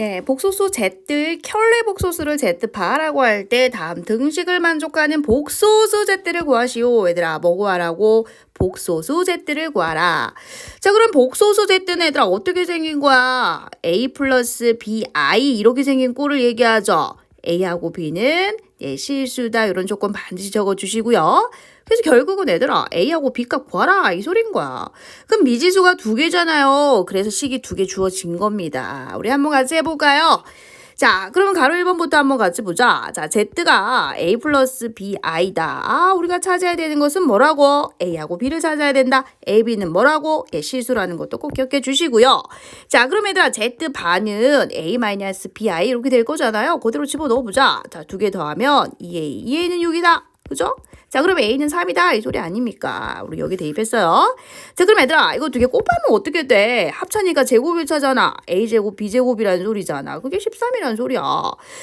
네, 복소수 Z들, 켤레 복소수를 Z바라고 할 때 다음 등식을 만족하는 복소수 Z를 구하시오. 얘들아, 뭐 구하라고? 복소수 Z를 구하라. 자, 그럼 복소수 Z는 얘들아 어떻게 생긴 거야? A 플러스 BI 이렇게 생긴 꼴을 얘기하죠. A하고 B는 예, 실수다 이런 조건 반드시 적어주시고요. 그래서 결국은 얘들아 A하고 B값 구하라 이 소린 거야. 그럼 미지수가 두 개잖아요. 그래서 식이 두 개 주어진 겁니다. 우리 한번 같이 해볼까요? 자, 그러면 가로 1번부터 한번 같이 보자. 자, Z가 A 플러스 BI다. 아, 우리가 찾아야 되는 것은 뭐라고? A하고 B를 찾아야 된다. A, B는 뭐라고? 예, 실수라는 것도 꼭 기억해 주시고요. 자, 그럼 얘들아, Z 반은 A 마이너스 BI 이렇게 될 거잖아요. 그대로 집어넣어보자. 자, 두 개 더하면 2A. 2A는 6이다. 그죠? 자, 그럼 A는 3이다. 이 소리 아닙니까? 우리 여기 대입했어요. 자, 그럼 얘들아, 이거 두 개 곱하면 어떻게 돼? 합차니까 제곱을 차잖아. A제곱, B제곱이라는 소리잖아. 그게 13이라는 소리야.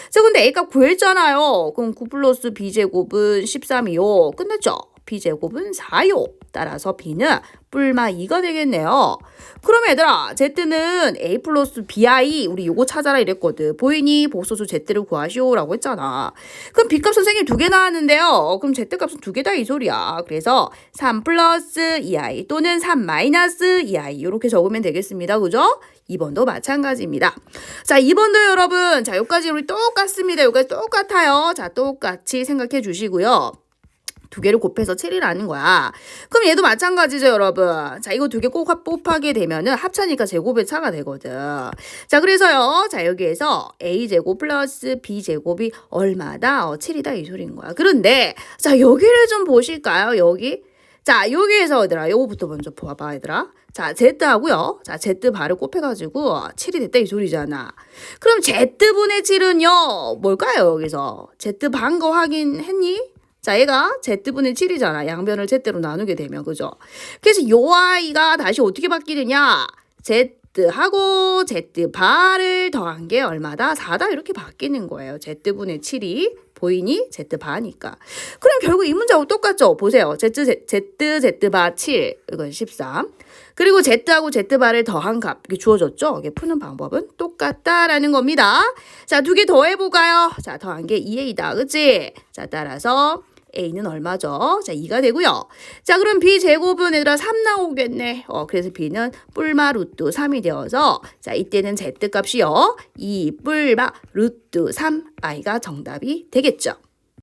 자, 근데 A값 구했잖아요. 그럼 9 플러스 B제곱은 13이요. 끝났죠? B제곱은 4요. 따라서 B는 뿔마 2가 되겠네요. 그럼 얘들아, Z는 A 플러스 BI, 우리 요거 찾아라 이랬거든. 보이니? 복소수 Z를 구하시오라고 했잖아. 그럼 B값 선생님 두 개 나왔는데요. 그럼 Z값은 두 개다 이 소리야. 그래서 3 플러스 2i 또는 3 마이너스 2i 이렇게 적으면 되겠습니다. 그죠? 2번도 마찬가지입니다. 자, 2번도 여러분, 자, 여기까지 우리 똑같습니다. 여기까지 똑같아요. 자, 똑같이 생각해 주시고요. 두 개를 곱해서 7이라는 거야. 그럼 얘도 마찬가지죠, 여러분. 자, 이거 두 개 꼭 곱하게 되면은 합차니까 제곱의 차가 되거든. 자, 그래서요. 자, 여기에서 a제곱 플러스 b제곱이 얼마다? 어, 7이다 이 소리인 거야. 그런데 자, 여기를 좀 보실까요? 여기. 자, 여기에서 얘들아, 요거부터 먼저 봐봐, 얘들아. 자, Z하고요. 자, Z 발을 곱해가지고 7이 됐다 이 소리잖아. 그럼 Z분의 7은요, 뭘까요, 여기서? Z 반거 확인했니? 자, 얘가 Z분의 7이잖아. 양변을 Z대로 나누게 되면, 그죠? 그래서 요 아이가 다시 어떻게 바뀌느냐? Z하고 Z 바를 더한 게 얼마다? 4다 이렇게 바뀌는 거예요. Z분의 7이 보이니? Z 바니까. 그럼 결국 이 문제하고 똑같죠? 보세요. Z, Z, Z, Z 바 7. 이건 13. 그리고 Z하고 Z 바를 더한 값. 이게 주어졌죠? 이게 푸는 방법은 똑같다라는 겁니다. 자, 두 개 더 해볼까요? 자, 더한 게 2A다. 그치? 자, 따라서 A는 얼마죠? 자, 2가 되고요. 자, 그럼 B 제곱은 얘들아 3 나오겠네. 어, 그래서 B는 뿔마 루트 3이 되어서 자, 이때는 Z 값이요. 2 뿔마 루트 3 I가 정답이 되겠죠.